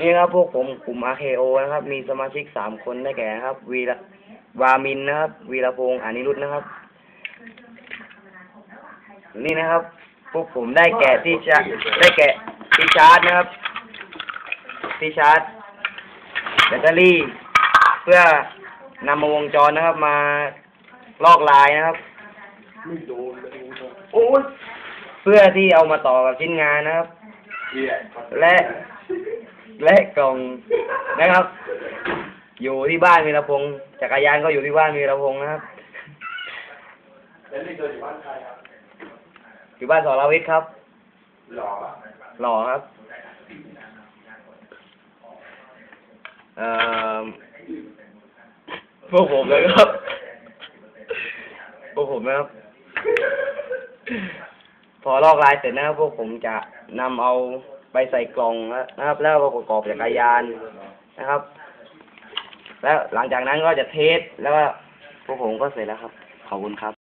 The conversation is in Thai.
นี่ครับพวกผมกลุ่ม RKO นะครับ มีสมาชิกสามคนได้แก่นะครับ วีระวามินนะครับ วีระพงษ์อานิรุตนะครับ นี่นะครับ พวกผมได้แก่ที่ชาได้แก่ที่ชาร์จนะครับที่ชาร์จแบตเตอรี่ เพื่อนำมาวงจรนะครับ มาลอกลายนะครับ ไม่โดนเลยโอ้ยเพื่อที่เอามาต่อกับชิ้นงานนะครับเหี้ยและ และกล่องนะครับ อยู่ที่บ้านมีระพงษ์จักรยานก็อยู่ที่บ้านมีระพงษ์นะครับแล้วนี่เดินอยู่บ้านใครครับอยู่บ้านสรวิทย์ครับ หล่อหล่อครับ เอ่อพวกผมนะครับ พวกผมนะครับ พอลอกลายเสร็จนะครับพวกผมจะนำเอา ไปใส่กล่องนะครับ แล้วประกอบจักรยานนะครับ แล้วหลังจากนั้นก็จะเทสแล้วก็พวกผมก็เสร็จแล้วครับ ขอบคุณครับ